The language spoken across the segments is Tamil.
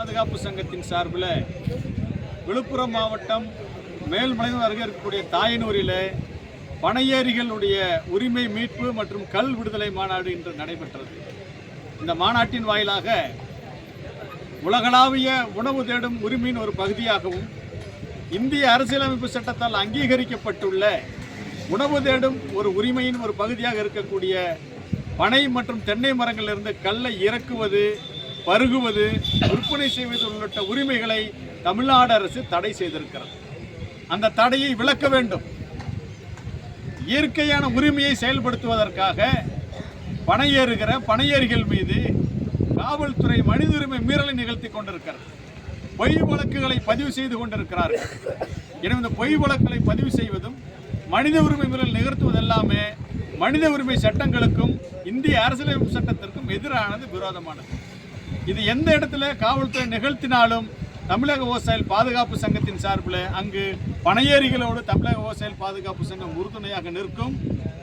பாதுகாப்பு சங்கத்தின் சார்பில் விழுப்புரம் மாவட்டம் மேல்மலையூர் அருகே இருக்கக்கூடிய தாயனூரில் பனையேரிகளுடைய உரிமை மீட்பு மற்றும் கல் விடுதலை மாநாடு இன்று நடைபெற்றது. இந்த மாநாட்டின் வாயிலாக உலகளாவிய உணவு தேடும் உரிமையின் ஒரு பகுதியாகவும் இந்திய அரசியலமைப்பு சட்டத்தால் அங்கீகரிக்கப்பட்டுள்ள உணவு தேடும் ஒரு உரிமையின் ஒரு பகுதியாக இருக்கக்கூடிய பனை மற்றும் தென்னை மரங்களிலிருந்து கல்லை இறக்குவது பருகுவது விற்பனை செய்வது உள்ளிட்ட உரிமைகளை தமிழ்நாடு அரசு தடை செய்திருக்கிறது. அந்த தடையை விலக்க வேண்டும். இயற்கையான உரிமையை செயல்படுத்துவதற்காக பனையேறுகிற பனையேறிகள் மீது காவல்துறை மனித உரிமை மீறலை நிகழ்த்தி கொண்டிருக்கிறது. பொய் வழக்குகளை பதிவு செய்து கொண்டிருக்கிறார்கள். எனவே இந்த பொய் வழக்குகளை பதிவு செய்வதும் மனித உரிமை மீறல் நிகழ்த்துவது எல்லாமே மனித உரிமை சட்டங்களுக்கும் இந்திய அரசியலமைப்பு சட்டத்திற்கும் எதிரானது விரோதமானது. இது எந்த இடத்துல காவல்துறை நிகழ்த்தினாலும் தமிழக விவசாயிகள் பாதுகாப்பு சங்கத்தின் சார்பில் அங்கு பனையேறிகளோடு தமிழக விவசாயிகள் பாதுகாப்பு சங்கம் உறுதுணையாக நிற்கும்.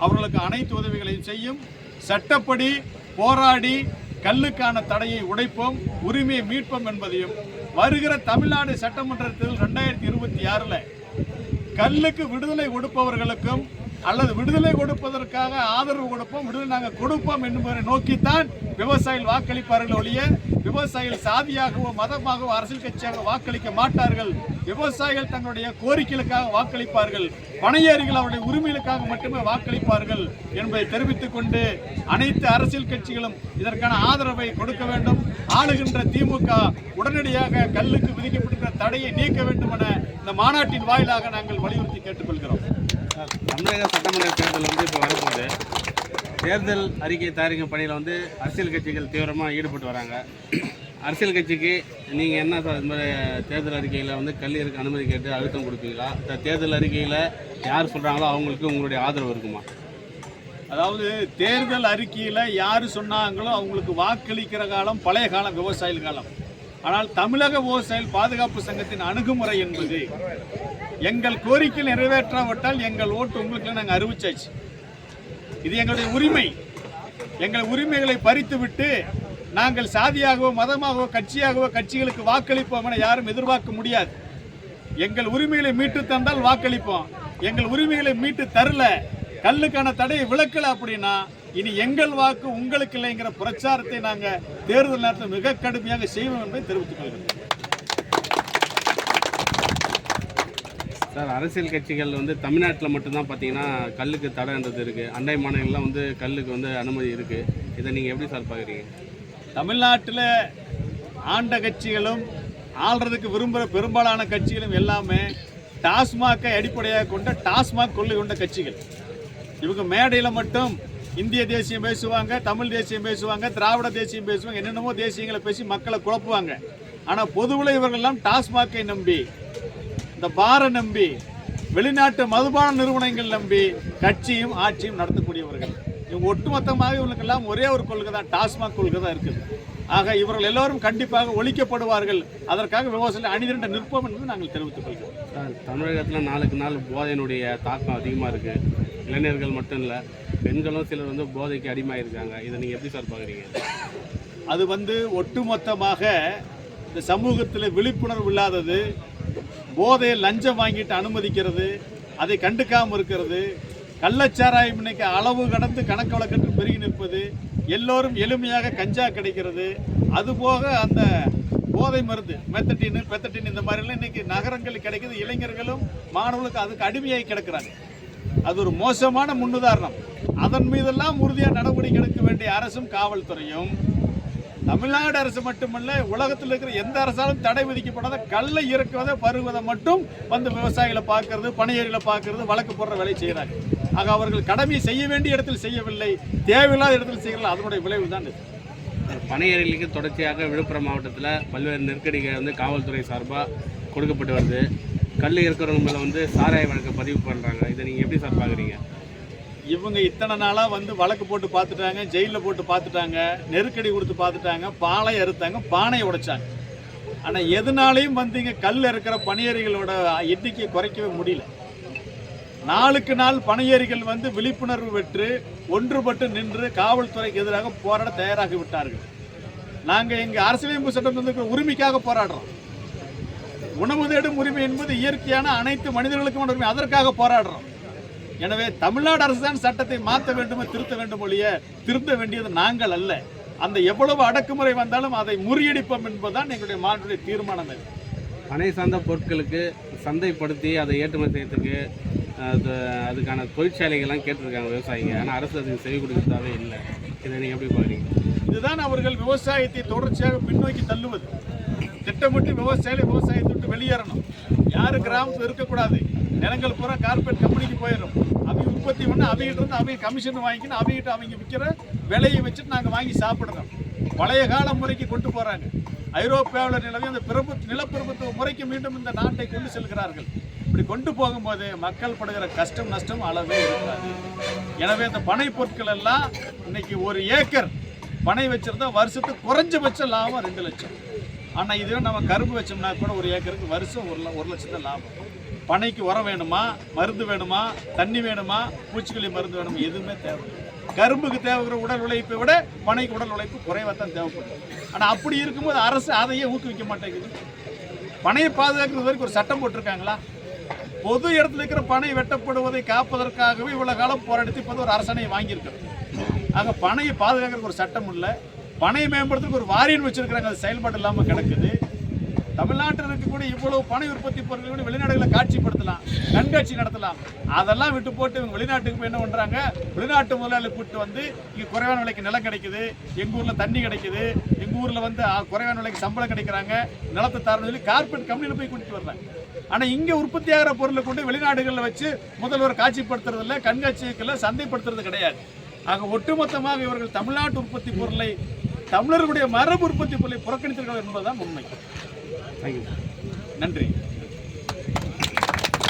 அவர்களுக்கு அனைத்து உதவிகளையும் செய்யும். சட்டப்படி போராடி கல்லுக்கான தடையை உடைப்போம். உரிமையை மீட்போம் என்பதையும் வருகிற தமிழ்நாடு சட்டமன்றத்தில் ரெண்டாயிரத்தி இருபத்தி ஆறில் கல்லுக்கு விடுதலை கொடுப்பவர்களுக்கும் அல்லது விடுதலை கொடுப்பதற்காக ஆதரவு கொடுப்போம். விடுதலை நாங்கள் கொடுப்போம் என்பதை நோக்கித்தான் விவசாயிகள் வாக்களிப்பார்கள் ஒழிய விவசாயிகள் சாதியாகவோ மதமாகவோ அரசியல் கட்சியாக வாக்களிக்க மாட்டார்கள். விவசாயிகள் தங்களுடைய கோரிக்கைகளுக்காக வாக்களிப்பார்கள். பணையேறிகள் அவருடைய உரிமைகளுக்காக மட்டுமே வாக்களிப்பார்கள் என்பதை தெரிவித்துக் கொண்டு அனைத்து அரசியல் கட்சிகளும் இதற்கான ஆதரவை கொடுக்க வேண்டும். ஆளுகின்ற திமுக உடனடியாக கல்லுக்கு விதிக்கப்பட்டிருக்கிற தடையை நீக்க வேண்டும் என இந்த மாநாட்டின் வாயிலாக நாங்கள் வலியுறுத்தி கேட்டுக்கொள்கிறோம். தமிழக சட்டமன்ற தேர்தல் வந்து இப்போ வரும்போது தேர்தல் அறிக்கை தயாரிக்கும் பணியில் வந்து அரசியல் கட்சிகள் தீவிரமாக ஈடுபட்டு வராங்க. அரசியல் கட்சிக்கு நீங்கள் என்ன சார் இந்த மாதிரி தேர்தல் அறிக்கையில் வந்து கல் அனுமதி கேட்டு அழுத்தம் கொடுப்பீங்களா? இந்த தேர்தல் அறிக்கையில் யார் சொல்கிறாங்களோ அவங்களுக்கு உங்களுடைய ஆதரவு இருக்குமா? அதாவது தேர்தல் அறிக்கையில் யார் சொன்னாங்களோ அவங்களுக்கு வாக்களிக்கிற காலம் பழைய காலம் விவசாயிகள் காலம். ஆனால் தமிழக விவசாயிகள் பாதுகாப்பு சங்கத்தின் அணுகுமுறை என்பது எங்கள் கோரிக்கை நிறைவேற்றாவிட்டால் எங்கள் ஓட்டு உங்களுக்கு நாங்கள் அறிவிச்சாச்சு. இது எங்களுடைய உரிமை. எங்கள் உரிமைகளை பறித்துவிட்டு நாங்கள் சாதியாகவோ மதமாகவோ கட்சியாகவோ கட்சிகளுக்கு வாக்களிப்போம் என யாரும் எதிர்பார்க்க முடியாது. எங்கள் உரிமைகளை மீட்டு தந்தால் வாக்களிப்போம். எங்கள் உரிமைகளை மீட்டு தரல. கல்லுக்கான தடையை விளக்கல அப்படின்னா இனி எங்கள் வாக்கு உங்களுக்கு இல்லைங்கிற பிரச்சாரத்தை நாங்கள் தேர்தல் நேரத்தில் மிக கடுமையாக செய்வோம் என்பதை தெரிவித்துக் கொள்கிறோம். சார் அரசியல் கட்சிகள் வந்து தமிழ்நாட்டில் மட்டும்தான் பார்த்தீங்கன்னா கல்லுக்கு தடைன்றது இருக்குது அண்டை மாநிலங்கள்லாம் வந்து கல்லுக்கு வந்து அனுமதி இருக்குது இதை நீங்கள் எப்படி சார் பார்க்குறீங்க தமிழ்நாட்டில் ஆண்ட கட்சிகளும் ஆள்றதுக்கு விரும்புகிற பெரும்பாலான கட்சிகளும் எல்லாமே டாஸ்மாகை அடிப்படையாக கொண்ட டாஸ்மாக் கொள்ளை கொண்ட கட்சிகள். இவங்க மேடையில் மட்டும் இந்திய தேசியம் பேசுவாங்க தமிழ் தேசியம் பேசுவாங்க திராவிட தேசியம் பேசுவாங்க என்னென்னமோ தேசியங்களை பேசி மக்களை குழப்புவாங்க. ஆனால் பொதுவில் இவர்கள்லாம் டாஸ்மாகை நம்பி இந்த பாரை நம்பி வெளிநாட்டு மதுபான நிறுவனங்கள் நம்பி கட்சியும் ஆட்சியும் நடத்தக்கூடியவர்கள். இவங்க ஒட்டுமொத்தமாக இவங்களுக்கெல்லாம் ஒரே ஒரு கொள்கை தான் டாஸ்மாக் கொள்கை தான் இருக்குது. ஆக இவர்கள் எல்லோரும் கண்டிப்பாக ஒழிக்கப்படுவார்கள். அதற்காக விவசாயிகள் அணிதிரண்ட நிற்போம் என்பது நாங்கள் தெரிவித்துக் கொள்கிறோம். தமிழகத்தில் நாளுக்கு நாள் போதையினுடைய தாக்கம் அதிகமாக இருக்குது இளைஞர்கள் மட்டும் இல்லை பெண்களும் சிலர் வந்து போதைக்கு அடிமையாக இருக்காங்க இதை நீங்கள் எப்படி சார் பார்க்குறீங்க அது வந்து ஒட்டுமொத்தமாக இந்த சமூகத்தில் விழிப்புணர்வு இல்லாதது போதையை லஞ்சம் வாங்கிட்டு அனுமதிக்கிறது அதை கண்டுக்காமல் இருக்கிறது கள்ளச்சாராயம் இன்னைக்கு அளவு கடந்து கணக்கு வழக்கற்று பெருகி நிற்பது எல்லோரும் எளிமையாக கஞ்சா கிடைக்கிறது. அதுபோக அந்த போதை மருந்து மெத்தட்டின் பெத்தட்டின் இந்த மாதிரிலாம் இன்னைக்கு நகரங்களில் கிடைக்குது. இளைஞர்களும் மாணவர்களுக்கு அதுக்கு அடிமையாகி கிடக்கிறாங்க. அது ஒரு மோசமான முன்னுதாரணம். அதன் மீதெல்லாம் உறுதியாக நடவடிக்கை எடுக்க வேண்டிய அரசும் காவல்துறையும் தமிழ்நாடு அரசு மட்டுமல்ல உலகத்தில் இருக்கிற எந்த அரசாலும் தடை விதிக்கப்படாத கல்லை இறக்குவதை பருவதை மட்டும் வந்து விவசாயிகளை பார்க்கறது பணியர்களை பார்க்கறது வழக்கு போடுற வேலை செய்கிறாங்க ஆக அவர்கள் கடமையை செய்ய வேண்டிய இடத்தில் செய்யவில்லை தேவையில்லாத இடத்தில் செய்யல அதனுடைய விளைவு தான் இது. பனையர்களுக்கு தொடர்ச்சியாக விழுப்புரம் மாவட்டத்தில் பல்வேறு நெருக்கடிகள் வந்து காவல்துறை சார்பாக கொடுக்கப்பட்டு வருது. கல் இருக்கிறவங்க மேலே வந்து சாராய வழக்கு பதிவு பண்ணுறாங்க இதை நீங்கள் எப்படி சார் பார்க்குறீங்க இவங்க இத்தனை நாளாக வந்து வழக்கு போட்டு பார்த்துட்டாங்க ஜெயிலில் போட்டு பார்த்துட்டாங்க நெருக்கடி கொடுத்து பார்த்துட்டாங்க பாலை அறுத்தாங்க பானையை உடைச்சாங்க. ஆனால் எதனாலையும் வந்து இங்கே கல் இருக்கிற பணியேறிகளோட எண்ணிக்கையை குறைக்கவே முடியல. நாளுக்கு நாள் பணியேறிகள் வந்து விழிப்புணர்வு பெற்று ஒன்றுபட்டு நின்று காவல்துறைக்கு எதிராக போராட தயாராகி விட்டார்கள். நாங்கள் இங்கே அரசியலமைப்பு சட்டத்திற்கு உரிமைக்காக போராடுறோம். உணவு தேடும் உரிமை என்பது இயற்கையான அனைத்து மனிதர்களுக்கும் உரிமை அதற்காக போராடுறோம். எனவே தமிழ்நாடு அரசு தான் சட்டத்தை மாற்ற வேண்டுமோ திருத்த வேண்டும் ஒழிய திருத்த வேண்டியது நாங்கள் அல்ல. அந்த எவ்வளவு அடக்குமுறை வந்தாலும் அதை முறியடிப்போம் என்பதுதான் எங்களுடைய மாநில தீர்மானம் இது பனை சார்ந்த பொருட்களுக்கு சந்தைப்படுத்தி அதை ஏற்றுமதி செய்யறதுக்கு அது அதுக்கான தொழிற்சாலைகள்லாம் கேட்டிருக்காங்க விவசாயிங்க. ஆனால் அரசு அதுக்கு செவி கொடுக்கறதாவே இல்லை. இதை நீங்கள் எப்படி பார்க்குறீங்க? இதுதான் அவர்கள் விவசாயத்தை தொடர்ச்சியாக பின்னோக்கி தள்ளுவது. திட்டமிட்டு விவசாயிகளை விவசாயத்தை விட்டு வெளியேறணும். யார் கிராமத்தில் இருக்கக்கூடாது நிலங்கள் பூரா கார்பரேட் கம்பெனிக்கு போயிடும். அவங்க உற்பத்தி பண்ணி அவங்ககிட்ட இருந்து அவங்க கமிஷன் வாங்கிக்கணும் அவங்ககிட்ட அவங்க விற்கிற விலையை வச்சுட்டு நாங்கள் வாங்கி சாப்பிடணும் பழைய கால முறைக்கு கொண்டு போகிறாங்க ஐரோப்பியாவில் நிலவி அந்த பிரபு நிலப்பிரபுத்துவ முறைக்கு மீண்டும் இந்த நாட்டை கொண்டு செல்கிறார்கள். இப்படி கொண்டு போகும்போது மக்கள் படுகிற கஷ்டம் நஷ்டம் அளவே இருக்காது. எனவே இந்த பனை பொருட்கள் எல்லாம் இன்னைக்கு ஒரு ஏக்கர் பனை வச்சுருந்தா வருஷத்துக்கு குறைஞ்சபட்ச லாபம் ரெண்டு லட்சம். ஆனால் இதுவே நம்ம கரும்பு வச்சோம்னா கூட ஒரு ஏக்கருக்கு வருஷம் ஒரு ஒரு லட்சம் தான் லாபம். பனைக்கு உரம் வேணுமா? மருந்து வேணுமா? தண்ணி வேணுமா? பூச்சிக்கொல்லி மருந்து வேணுமா? எதுவுமே தேவை கரும்புக்கு தேவைங்கிற உடல் உழைப்பை விட பனைக்கு உடல் உழைப்பு குறைவாக தான் தேவைப்படும். ஆனால் அப்படி இருக்கும்போது அரசு அதையே ஊக்குவிக்க மாட்டேங்குது. பனையை பாதுகாக்கிறது வரைக்கும் ஒரு சட்டம் போட்டிருக்காங்களா? பொது இடத்துல இருக்கிற பனை வெட்டப்படுவதை காப்பதற்காகவே இவ்வளோ காலம் போராடித்து இப்போது ஒரு அரசனையை வாங்கியிருக்கிறோம். ஆக பனையை பாதுகாக்கிறதுக்கு ஒரு சட்டம் இல்லை. பனை மேம்படுத்துறதுக்கு ஒரு வாரியம் வச்சிருக்கிறாங்க. அது செயல்பாடு இல்லாமல் கிடக்குது. தமிழ்நாட்டில் இருக்கக்கூடிய இவ்வளவு பனை உற்பத்தி பொருட்கள் கூட வெளிநாடுகளை காட்சிப்படுத்தலாம் கண்காட்சி நடத்தலாம். அதெல்லாம் விட்டு போட்டு இவங்க வெளிநாட்டுக்கு போய் என்ன பண்ணுறாங்க வெளிநாட்டு முதலாளி கூட்டு வந்து இங்கே குறைவான விலைக்கு நிலம் கிடைக்குது. எங்கள் ஊரில் தண்ணி கிடைக்குது. எங்கள் ஊரில் வந்து குறைவான விலைக்கு சம்பளம் கிடைக்கிறாங்க. நிலத்தை தரணும் சொல்லி கார்பரேட் கம்பெனியில் போய் கூட்டிட்டு வர்றாங்க ஆனால் இங்கே உற்பத்தி ஆகிற பொருளை கொண்டு வெளிநாடுகளில் வச்சு முதல்வர் காட்சிப்படுத்துறது இல்ல சந்தைப்படுத்துறது கிடையாது. ஆக ஒட்டுமொத்தமாக இவர்கள் தமிழ்நாட்டு உற்பத்தி பொருளை தமிழர்களுடைய மரபு உற்பத்தி பொருளை புறக்கணித்திருக்கிறார் என்பதுதான் உண்மை. நன்றி.